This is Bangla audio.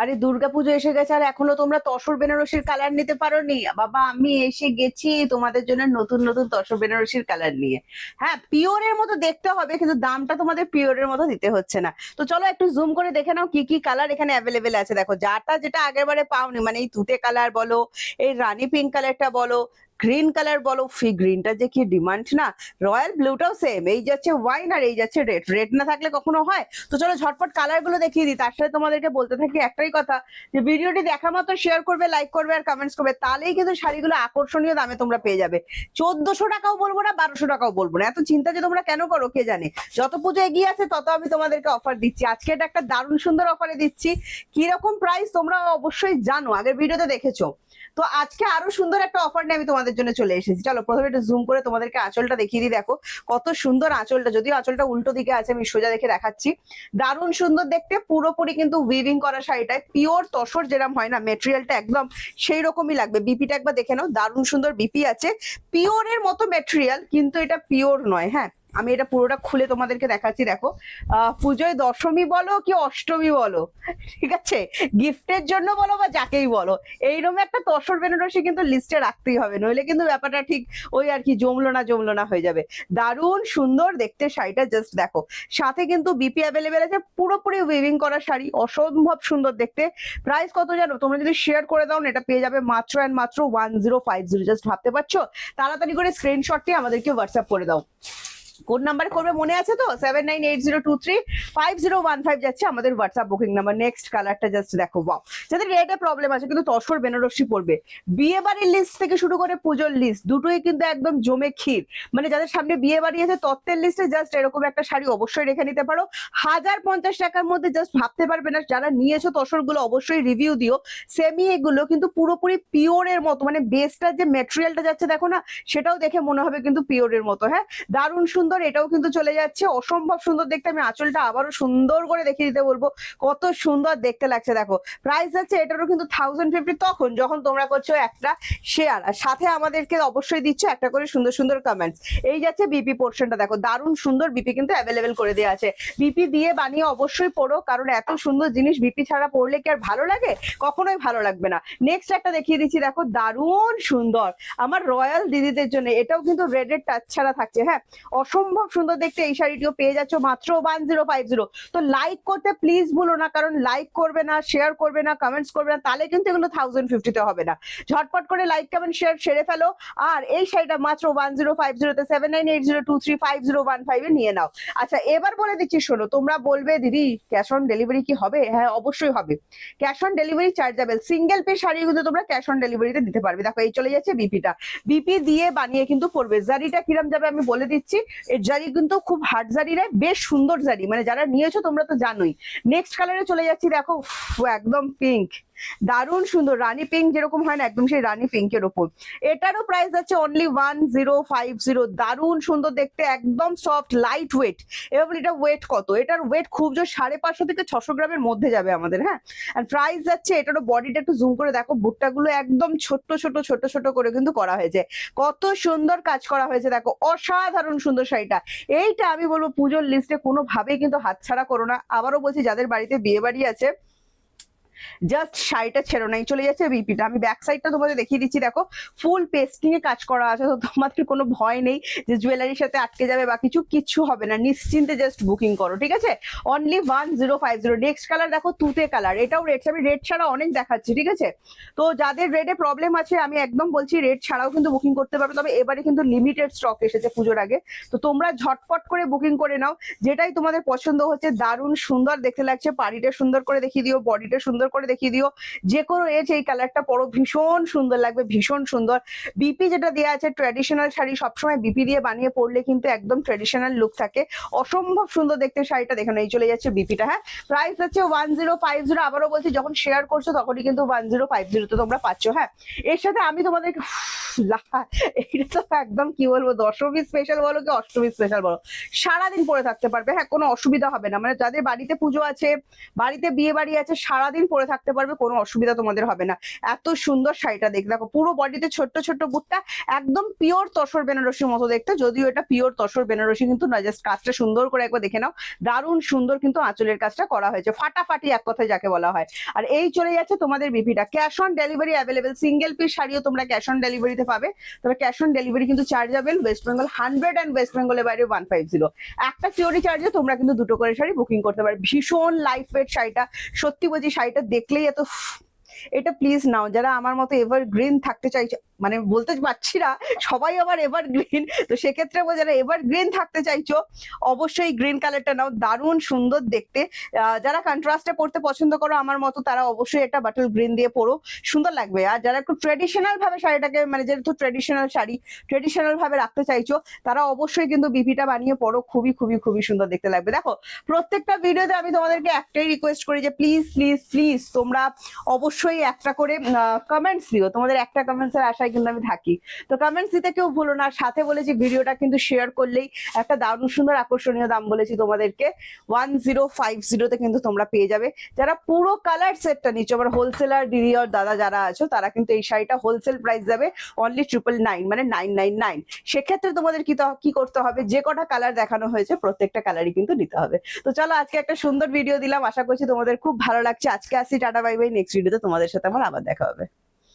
আরে দুর্গাপুজো এসে গেছে, আর এখনও তোমরা তসর বেনারসির কালার নিতে পারোনি। বাবা, আমি এসে গেছি তোমাদের জন্য নতুন নতুন তসর বেনারসির কালার নিয়ে। হ্যাঁ পিওরের মতো দেখতে হবে, কিন্তু দামটা তোমাদের পিওরের মতো দিতে হচ্ছে না। তো চলো একটু জুম করে দেখে নাও কি কি কালার এখানে অ্যাভেলেবেল আছে। দেখো যাটা যেটা আগের বারে পাওনি মানে এই তুতে কালার বলো, এই রানী পিঙ্ক কালারটা বলো গ্রিন কালার বলো, ফি গ্রিনটা যে কি ডিমান্ড না? রয়্যাল ব্লুটাও সেম এই যাচ্ছে ওয়াইন আর এই যাচ্ছে রেড রেড না থাকলে কখনো হয়? তো চলো ঝটপট কালারগুলো দেখিয়ে দিই, তার সাথে তোমাদেরকে বলতে থাকি একটাই কথা, যে ভিডিওটি দেখা মাত্র শেয়ার করবে লাইক করবে আর কমেন্টস করবে, তাহলেই কিন্তু শাড়িগুলো আকর্ষণীয় দামে তোমরা পেয়ে যাবে। চোদ্দশো টাকাও বলব না, বারোশো টাকাও বলব না, এত চিন্তা যে তোমরা কেন করো, কে জানে? যত পুজো এগিয়ে আছে, তত আমি তোমাদেরকে অফার দিচ্ছি। আজকে এটা একটা দারুণ সুন্দর অফারে দিচ্ছি। কীরকম প্রাইস তোমরা অবশ্যই জানো, আগের ভিডিওতে দেখেছ। তো আজকে আরও সুন্দর একটা অফার নিয়ে আমি তোমাদের জন্য চলে এসেছি। চলো, প্রথমে একটু জুম করে তোমাদেরকে আঁচলটা দেখিয়ে দিই। দেখো, কত সুন্দর আঁচলটা, যদিও আঁচলটা উল্টো দিকে আছে, আমি সোজা দেখে দেখাচ্ছি। দারুণ সুন্দর দেখতে, পুরোপুরি কিন্তু উইভিং করা শাড়িটায় পিওর তসর যেরকম হয় না মেটেরিয়ালটা একদম সেই রকমই লাগবে বিপিটা একবার দেখে নাও, দারুণ সুন্দর বিপি আছে। পিওরের মতো মেটেরিয়াল কিন্তু এটা পিওর নয় হ্যাঁ। আমি এটা পুরোটা খুলে তোমাদেরকে দেখাচ্ছি, দেখো। পুজোয় দশমী বলো কি অষ্টমী বলো? ঠিক আছে? গিফটের জন্য বলো বা যাকেই বলো, এইরকম একটা তসর বেনারসি কিন্তু লিস্টে রাখতেই হবে, নইলে কিন্তু ব্যাপারটা ঠিক ওই আর কি জমলো না জমলো না হয়ে যাবে। দারুণ সুন্দর দেখতে শাড়িটা জাস্ট দেখো। সাথে কিন্তু বিপি অ্যাভেলেবেল আছে, পুরোপুরি উইভিং করা শাড়ি, অসম্ভব সুন্দর দেখতে। প্রাইস কত জানো? তোমরা যদি শেয়ার করে দাও না এটা পেয়ে যাবে মাত্র অ্যান্ড মাত্র one zero five zero just ভাবতে পারছ? তাড়াতাড়ি করে স্ক্রিনশটটি আমাদেরকে হোয়াটসঅ্যাপ করে দাও। কোন নাম্বারে করবে, মনে আছে তো? Seven nine eight zero two three five zero one five যাচ্ছে আমাদের হোয়াটসঅ্যাপ বুকিং নাম্বার নেক্সট কালারটা জাস্ট দেখো বাও যাদের রেটে প্রবলেম আছে, কিন্তু তসর বেনারসি পড়বে বিয়ে বাড়ির লিস্ট থেকে শুরু করে পুজোর লিস্ট দুটোই কিন্তু একদম জমে ক্ষীর। মানে যাদের সামনে বিয়ে বাড়ি আছে, তত্ত্বের লিস্টে জাস্ট এরকম একটা শাড়ি অবশ্যই রেখে নিতে পারো। হাজার পঞ্চাশ টাকার মধ্যে জাস্ট ভাবতে পারবে না, যারা নিয়েছো তসরগুলো অবশ্যই রিভিউ দিও। সেমি এগুলো কিন্তু পুরোপুরি পিওরের মতো মানে বেসটার যে মেটেরিয়ালটা যাচ্ছে, দেখো না, সেটাও দেখে মনে হবে কিন্তু পিওরের মতো হ্যাঁ? দারুণ সুন্দর এটাও কিন্তু চলে যাচ্ছে। অসম্ভব সুন্দর দেখতে, আমি আঁচলটা আবারও সুন্দর করে দেখিয়ে দিতে বলব। কত সুন্দর দেখতে লাগছে, দেখো। প্রাইস যাচ্ছে, এটারও কিন্তু থাউজেন্ড ফিফটি তখন, যখন তোমরা করছ একটা শেয়ার আর সাথে আমাদেরকে অবশ্যই দিচ্ছ একটা করে সুন্দর সুন্দর কমেন্টস এই যাচ্ছে বিপি পোর্শনটা দেখো। দারুণ সুন্দর বিপি কিন্তু অ্যাভেলেবেল করে দেওয়া আছে। বিপি দিয়ে বানিয়ে অবশ্যই পড়ো, কারণ এত সুন্দর জিনিস বিপি ছাড়া পড়লে কি আর ভালো লাগে? কখনোই ভালো লাগবে না। নেক্সট একটা দেখিয়ে দিচ্ছি, দেখো, দারুণ সুন্দর। আমার রয়্যাল দিদিদের জন্য, এটাও কিন্তু রেডের টাচ ছাড়া থাকছে হ্যাঁ? অসম্ভব সুন্দর দেখতে এই শাড়িটিও পেয়ে যাচ্ছ মাত্র ওয়ান জিরো ফাইভ জিরো তো লাইক করতে প্লিজ ভুলো না, কারণ লাইক করবে না শেয়ার করবে না কমেন্টস করবে না, তাহলে কিন্তু এগুলো থাউজেন্ড ফিফটিতে হবে না। ঝটপট করে লাইক কমেন্ট শেয়ার সেরে ফেলো। আর এই শাড়িটা মাত্র ওয়ান জিরো ফাইভ জিরোতে seven nine eight zero two three five zero one ফাইভে নিয়ে নাও। আচ্ছা এবার বলে দিচ্ছি, শোনো, তোমরা বলবে, দিদি ক্যাশ অন ডেলিভারি কি হবে? হ্যাঁ অবশ্যই হবে। Cash on delivery chargeable single piece sari কিন্তু তোমরা ক্যাশ অন ডেলিভারিতে দিতে পারবে। দেখো, এই চলে যাচ্ছে বিপিটা বিপি দিয়ে বানিয়ে কিন্তু পড়বে জারিটা কিরম যাবে আমি বলে দিচ্ছি। এর জারি কিন্তু খুব হার্ড জারি রে বেশ সুন্দর জারি। মানে যারা নিয়েছো তোমরা তো জানোই। নেক্সট কালারে চলে যাচ্ছি, দেখো একদম পিঙ্ক দারুণ সুন্দর, রানী পিঙ্ক যেরকম হয় না, একদম সেই রানী পিঙ্কের ওপর এটারও প্রাইস আছে only one zero five zero দারুণ সুন্দর দেখতে, একদম সফট লাইট ওয়েট এবং এটা ওয়েট কত? এটার ওয়েট খুব জোর, সাড়ে পাঁচশো থেকে ছশো গ্রামের মধ্যে যাবে আমাদের হ্যাঁ? আর প্রাইস যাচ্ছে, এটারও বডিটা একটু জুম করে দেখো, বুটটাগুলো একদম ছোট্ট ছোট ছোট ছোট করে কিন্তু করা হয়েছে। কত সুন্দর কাজ করা হয়েছে, দেখো, অসাধারণ সুন্দর শাড়িটা। এইটা আমি বলব পুজোর লিস্টে কোনোভাবেই কিন্তু হাতছাড়া করো না। আবারও বলছি, যাদের বাড়িতে বিয়ে বাড়ি আছে জাস্ট শাড়িটা ছেড়ো নাই, চলে যাচ্ছে বিপিটা আমি ব্যাক সাইডটা তোমাদের দেখিয়ে দিচ্ছি, দেখো ফুল পেস্টিং এ কাজ করা আছে, তো তোমাদের কোনো ভয় নেই যে জুয়েলারির সাথে আটকে যাবে বা কিছু কিচ্ছু হবে না। নিশ্চিন্তে জাস্ট বুকিং করো, ঠিক আছে? Only one zero five zero next colour দেখো, তুতে কালার এটাও রেড আমি রেড ছাড়া অনেক দেখাচ্ছি, ঠিক আছে? তো যাদের রেডে প্রবলেম আছে, আমি একদম বলছি রেড ছাড়াও কিন্তু বুকিং করতে পারবে, তবে এবারে কিন্তু লিমিটেড স্টক এসেছে পুজোর আগে। তো তোমরা ঝটপট করে বুকিং করে নাও। যেটাই তোমাদের পছন্দ হচ্ছে, দারুণ সুন্দর দেখতে লাগছে, পাড়িটা সুন্দর করে দেখিয়ে দিও বডিটা সুন্দর করে দেখিয়ে দিও। যে কোনো এজ এই কালারটা পরো, ভীষণ সুন্দর লাগবে, ভীষণ সুন্দর। বিপি যেটা দেওয়া আছে ট্র্যাডিশনাল শাড়ি সবসময় বিপি দিয়ে বানিয়ে পরলে কিন্তু একদম ট্র্যাডিশনাল লুক থাকে। অসম্ভব সুন্দর দেখতে শাড়িটা দেখে এই চলে যাচ্ছে বিপিটা হ্যাঁ? প্রাইস হচ্ছে ওয়ান জিরো ফাইভ জিরো আবারও বলছি, যখন শেয়ার করছ তখনই কিন্তু ওয়ান জিরো ফাইভ জিরোতে তোমরা পাচ্ছ হ্যাঁ? এর সাথে আমি তোমাদেরকে এটা তো একদম কি বলব, দশমী স্পেশাল বলো কি অষ্টমী স্পেশাল বলো? সারাদিন পরে থাকতে পারবে হ্যাঁ? কোনো অসুবিধা হবে না। মানে যাদের বাড়িতে পুজো আছে, বাড়িতে বিয়ে বাড়ি আছে, সারাদিন পরে পরে থাকতে পারবে, কোনো অসুবিধা তোমাদের হবে না। এত সুন্দর শাড়িটা দেখতে। দেখো, পুরো বডিতে ছোট্ট ছোট্ট বুটটা, একদম পিওর তসর বেনারসির মতো দেখতে। যদিও এটা পিওর তসর বেনারসি, কিন্তু না জাস্ট কাজটা সুন্দর করে একবার দেখে নাও। দারুণ সুন্দর কিন্তু আঁচলের কাজটা করা হয়েছে। ফাটাফাটি এক কথায় যাকে বলা হয়। আর এই চলে যাচ্ছে তোমাদের বিপিটা। Cash on delivery available single piece শাড়িও তোমরা ক্যাশ অন ডেলিভারিতে পাবে। তবে ক্যাশ অন ডেলিভারি কিন্তু chargeable West Bengal hundred and West বেঙ্গলের বাইরে ওয়ান ফাইভ জিরো একটা সিওরি চার্জে তোমরা কিন্তু দুটো করে শাড়ি বুকিং করতে পারবে। ভীষণ লাইফ ওয়েট শাড়িটা। সত্যি বলছি, শাড়িটা দেখলেই এত উফ, এটা প্লিজ নাও, যারা আমার মতো এভার গ্রিন থাকতে চাইছে মানে বলতে পারছি না, সবাই আবার এভার গ্রিন তো সেক্ষেত্রে যারা এভার গ্রিন থাকতে চাইছো, অবশ্যই গ্রিন কালারটা নাও, দারুণ সুন্দর দেখতে। যারা কন্ট্রাস্টে পড়তে পছন্দ করো আমার মতো, তারা অবশ্যই একটা বাটল গ্রিন দিয়ে পরো, সুন্দর লাগবে। আর যারা একটু ট্রেডিশনাল ভাবে শাড়িটাকে মানে যেহেতু ট্রেডিশনাল শাড়ি ট্রেডিশনাল ভাবে রাখতে চাইছো, তারা অবশ্যই কিন্তু বিপিটা বানিয়ে পড়ো খুবই খুবই খুবই সুন্দর দেখতে লাগবে। দেখো, প্রত্যেকটা ভিডিওতে আমি তোমাদেরকে একটাই রিকোয়েস্ট করি যে প্লিজ প্লিজ প্লিজ তোমরা অবশ্যই একটা করে কমেন্টস দিও। তোমাদের একটা কমেন্টস এর আশায় কিন্তু আমি থাকি। তো কমেন্টস দিতে কেউ ভুলো না। সাথে বলেছি, ভিডিওটা কিন্তু শেয়ার করলেই একটা দারুণ সুন্দর আকর্ষণীয় দাম বলেছি তোমাদেরকে। ওয়ান জিরো ফাইভ জিরোতে কিন্তু তোমরা পেয়ে যাবে। যারা পুরো কালার সেটটা নিচ্ছ, আবার হোলসেলার দিদি আর দাদা যারা আছো, তারা কিন্তু এই শাড়িটা হোলসেল প্রাইস যাবে অনলি ট্রিপল নাইন মানে নাইন নাইন নাইন সেক্ষেত্রে তোমাদের কি কি করতে হবে? যে কটা কালার দেখানো হয়েছে, প্রত্যেকটা কালারই কিন্তু নিতে হবে। তো চলো আজকে একটা সুন্দর ভিডিও দিলাম। আশা করছি তোমাদের খুব ভালো লাগছে। আজকে আসি টাটা বাই বাই নেক্সট ভিডিওতে তোমাদের সাথে আমার আবার দেখা হবে।